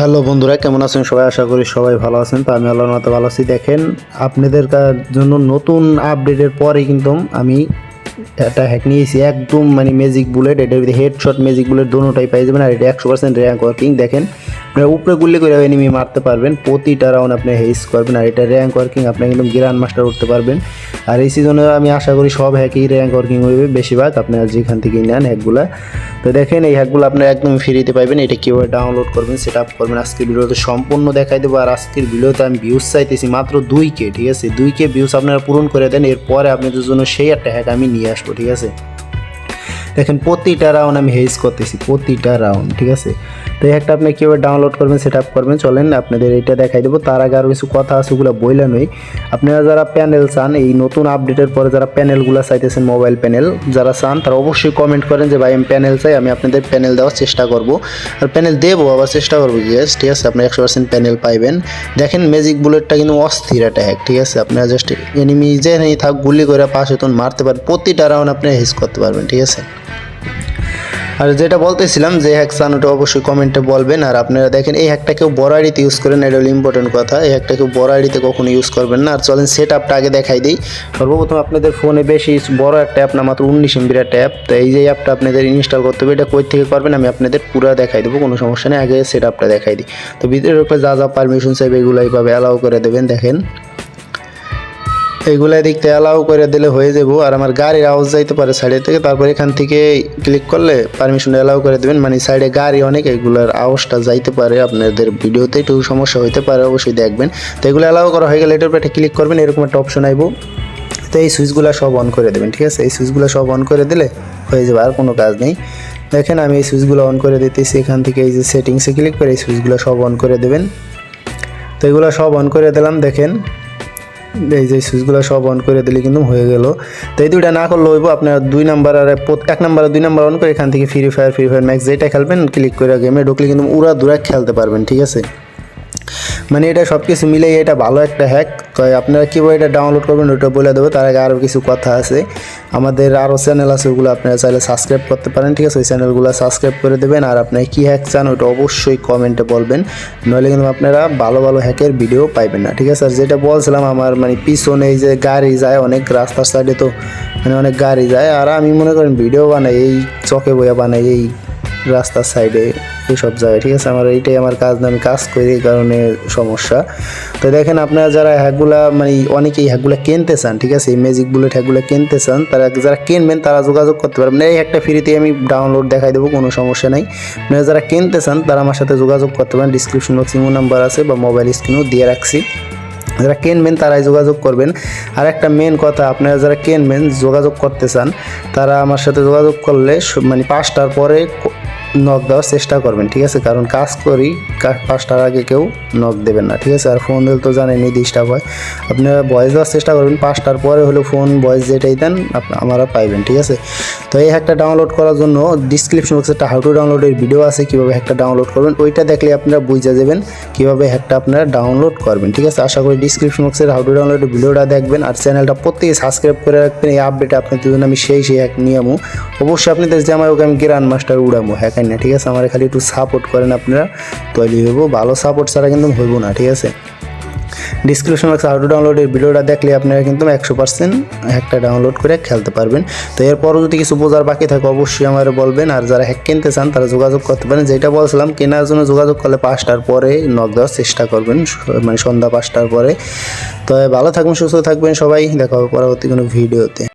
Hello বন্ধুরা, কেমন আছেন? সবাই আশা করি সবাই ভালো আছেন। তো আমি আল্লাহর মতো ভালো আছি। দেখেন, আপনাদের জন্য নতুন আপডেটের পরে কিন্তু আমি একটা হ্যাক নিয়েছি। একদম মানে ম্যাজিক বুলেট এটার হেডশট ম্যাজিক বুলেট দোনোটাই পাই যাবেন। আর এটা একশো পার্সেন্ট র্যাঙ্ক ওয়ার্কিং দেখেন উপরে গুলি করে এনিমি মারতে পারবেন। প্রতিটা রাউন্ড আপনি হেস করবেন আর এটা র্যাঙ্ক ওয়ার্কিং আপনি একদম গ্র্যান্ড মাস্টার উঠতে পারবেন। আর এই সিজনে আমি আশা করি সব হ্যাকই র্যাঙ্ক ওয়ার্কিং হইবে, বেশিরভাগ আপনারা যেখান থেকে নেন হ্যাকগুলা তো দেখেন, এই হ্যাকগুলো আপনারা একদম ফ্রিতে পাইবেন, এটা কীভাবে ডাউনলোড করবেন সেট আপ করবেন, আজকের ভিডিওতে সম্পূর্ণ দেখাই দেবো। আর আজকের ভিডিওতে আমি ভিউজ চাইতেছি মাত্র দুই কে, ঠিক আছে? দুই কে ভিউজ আপনারা পূরণ করে দেন, এরপরে আপনাদের জন্য সেই একটা হ্যাক আমি নিয়ে আসব, ঠিক আছে? দেখেন, প্রতিটা রাউন্ড আমি হেজ করতেছি, প্রতিটা রাউন্ড ঠিক আছে? তো এই একটা আপনি কীভাবে ডাউনলোড করবেন সেট আপ করবেন, চলেন আপনাদের এটা দেখাই দেবো। তার আগে আরও কিছু কথা আছে, ওগুলো বইলা নই। আপনারা যারা প্যানেল চান, এই নতুন আপডেটের পরে যারা প্যানেলগুলো চাইতেছেন মোবাইল প্যানেল যারা চান, তারা অবশ্যই কমেন্ট করেন যে, ভাই, আমি প্যানেল চাই, আমি আপনাদের প্যানেল দেওয়ার চেষ্টা করব। আর প্যানেল দেবো, আবার চেষ্টা করব ইয়েস ঠিক আছে, আপনি একশো পার্সেন্ট প্যানেল পাইবেন। দেখেন ম্যাজিক বুলেটটা কিন্তু অস্থির একটা হ্যাক ঠিক আছে? আপনারা জাস্ট এনিমি যে থাক গুলি করে পাশে তখন মারতে পারেন। প্রতিটা রাউন্ড আপনি হেস করতে পারবেন, ঠিক আছে? আর যেটা বলতেছিলাম যে হ্যাক চান ওটা অবশ্যই কমেন্টে বলবেন, আর আপনারা দেখেন এই হ্যাকটা কেউ বড় আইডিতে ইউজ করেন, এটা হলো ইম্পর্টেন্ট কথা। এই হ্যাকটা কেউ বড় আইডিতে কখনো ইউজ করবেন না। আর চলেন সেট আপটা আগে দেখাই দিই। সর্বপ্রথম আপনাদের ফোনে বেশি বড় একটা অ্যাপ না, মাত্র উনিশ এমবির একটা অ্যাপ তো এই যে অ্যাপটা আপনাদের ইনস্টল করতে হবে, এটা কই থেকে করবেন আমি আপনাদের পুরো দেখাই দেবো, কোনো সমস্যা নেই। আগে সেট আপটা দেখাই দিই। তো ভিতরে যা যা পারমিশন চাইবে এগুলো এইভাবে অ্যালাউ করে দেবেন, দেখেন। এইগুলা দেখতে অ্যালাউ করে দিলে হয়ে যাব। আর আমার গাড়ির আওয়াজ যাইতে পারে সাইডে থেকে তারপর এখান থেকে ক্লিক করলে পারমিশন অ্যালাউ করে দেবেন। মানে সাইডে গাড়ি অনেক, এগুলোর আওয়াজটা যাইতে পারে। আপনাদের ভিডিওতে একটু সমস্যা হইতে পারে, অবশ্যই দেখবেন। তো এগুলো অ্যালাউ করা হয়ে গেলে এটার উপরে একটা ক্লিক করবেন, এরকম একটা অপশন আইব। তো এই সুইচগুলো সব অন করে দেবেন, ঠিক আছে? এই সুইচগুলো সব অন করে দিলে হয়ে যাবে, আর কোনো কাজ নেই। দেখেন, আমি এই সুইচগুলো অন করে দিতেছি। এখান থেকে এই যে সেটিংসে ক্লিক করে এই সুইচগুলো সব অন করে দেবেন। তো এগুলো সব অন করে দিলাম, দেখেন। এই যে সুইচগুলো সব অন করে দিলে কিন্তু হয়ে গেল। তো এই দুইটা না করলে হইব আপনার দুই নাম্বার আর এক নাম্বার দুই নাম্বার অন করে এখান থেকে free fire free fire max যেটা খেলবেন ক্লিক করে গেমে ঢুকলে কিন্তু উড়া দুরা খেলতে পারবেন, ঠিক আছে? মানে এটা সব কিছু মিলে এটা ভালো একটা হ্যাক তো আপনারা কীভাবে এটা ডাউনলোড করবেন ওটা বলে দেবো, তার আগে আরও কিছু কথা আছে। আমাদের আরও চ্যানেল আছে, ওগুলো আপনারা চাইলে সাবস্ক্রাইব করতে পারেন, ঠিক আছে? ওই চ্যানেলগুলো সাবস্ক্রাইব করে দেবেন। আর আপনারা কী হ্যাক চান ওটা অবশ্যই কমেন্টে বলবেন। নইলে কিন্তু আপনারা ভালো ভালো হ্যাকের ভিডিও পাইবেন না, ঠিক আছে? আর যেটা বলছিলাম, আমার মানে পিছনে এই যে গাড়ি যায়, অনেক রাস্তার সাইডে তো মানে অনেক গাড়ি যায়, আর আমি মনে করেন ভিডিও বানাই, এই চকে বইয়া বানাই, এই রাস্তার সাইডে এইসব জায়গায়, ঠিক আছে? আমার এইটাই আমার কাজ না আমি কাজ করি এই কারণে সমস্যা। তো দেখেন আপনারা যারা হ্যাকগুলা মানে অনেকেই হ্যাকগুলা কিনতে চান, ঠিক আছে? এই ম্যাজিক বুলেট হ্যাকগুলা কিনতে চান, তারা যারা কিনবেন, তারা যোগাযোগ করতে পারবেন। এই একটা ফ্রিতে আমি ডাউনলোড দেখাই দেবো, কোনো সমস্যা নেই। আপনারা যারা কিনতে চান, তারা আমার সাথে যোগাযোগ করতে পারেন। ডিসক্রিপশন বক্সে নাম্বার আছে বা মোবাইল স্ক্রিনেও দিয়ে রাখছি। যারা কিনবেন, তারাই যোগাযোগ করবেন। আর একটা মেন কথা, আপনারা যারা কিনবেন, যোগাযোগ করতে চান, তারা আমার সাথে যোগাযোগ করলে মানে পাঁচটার পরে নক দেওয়ার চেষ্টা করবেন, ঠিক আছে? কারণ কাজ করি পাঁচটার আগে কেউ নক দেবেন না, ঠিক আছে? আর ফোন দিলে তো জানেনই ডিস্টার্ব হয়। আপনারা ভয়েস দেওয়ার চেষ্টা করবেন, পাঁচটার পরে হলে ফোন ভয়েস যেটাই দেন আপনারা পাইবেন, ঠিক আছে? তো এই হ্যাকটা ডাউনলোড করার জন্য ডিসক্রিপশন বক্সে একটা হাউ টু ডাউনলোডের ভিডিও আছে, কীভাবে হ্যাকটা ডাউনলোড করবেন, ওইটা দেখলে আপনারা বুঝে যাবেন কীভাবে হ্যাকটা আপনারা ডাউনলোড করবেন, ঠিক আছে? আশা করি ডিসক্রিপশন বক্সের হাউ টু ডাউনলোডের ভিডিওটা দেখবেন, আর চ্যানেলটা প্রত্যেকে সাবস্ক্রাইব করে রাখবেন, এই আপডেট আপনাদের জন্য আমি সেই সেই হ্যাক নিয়ে অবশ্যই আপনাদের যে আমার ওকে আমি গ্রান্ড মাস্টার উড়ামো হ্যাক না, ঠিক আছে? আমার খালি একটু সাপোর্ট করেন আপনারা তৈরি হইব। ভালো সাপোর্ট ছাড়া কিন্তু হইব না, ঠিক আছে? ডিসক্রিপশন বক্সে হাউ টু ডাউনলোডের ভিডিওটা দেখলে আপনারা কিন্তু একশো পার্সেন্ট হ্যাকটা ডাউনলোড করে খেলতে পারবেন। তো এরপরও যদি কিছু বোঝার বাকি থাকে, অবশ্যই আমার বলবেন। আর যারা হ্যাক কিনতে চান, তারা যোগাযোগ করতে পারেন। যেটা বলছিলাম, কেনার জন্য যোগাযোগ করলে পাঁচটার পরে নক দেওয়ার চেষ্টা করবেন মানে সন্ধ্যা পাঁচটার পরে। তো ভালো থাকবেন, সুস্থ থাকবেন সবাই। দেখা হবে পরবর্তী কোনো ভিডিওতে।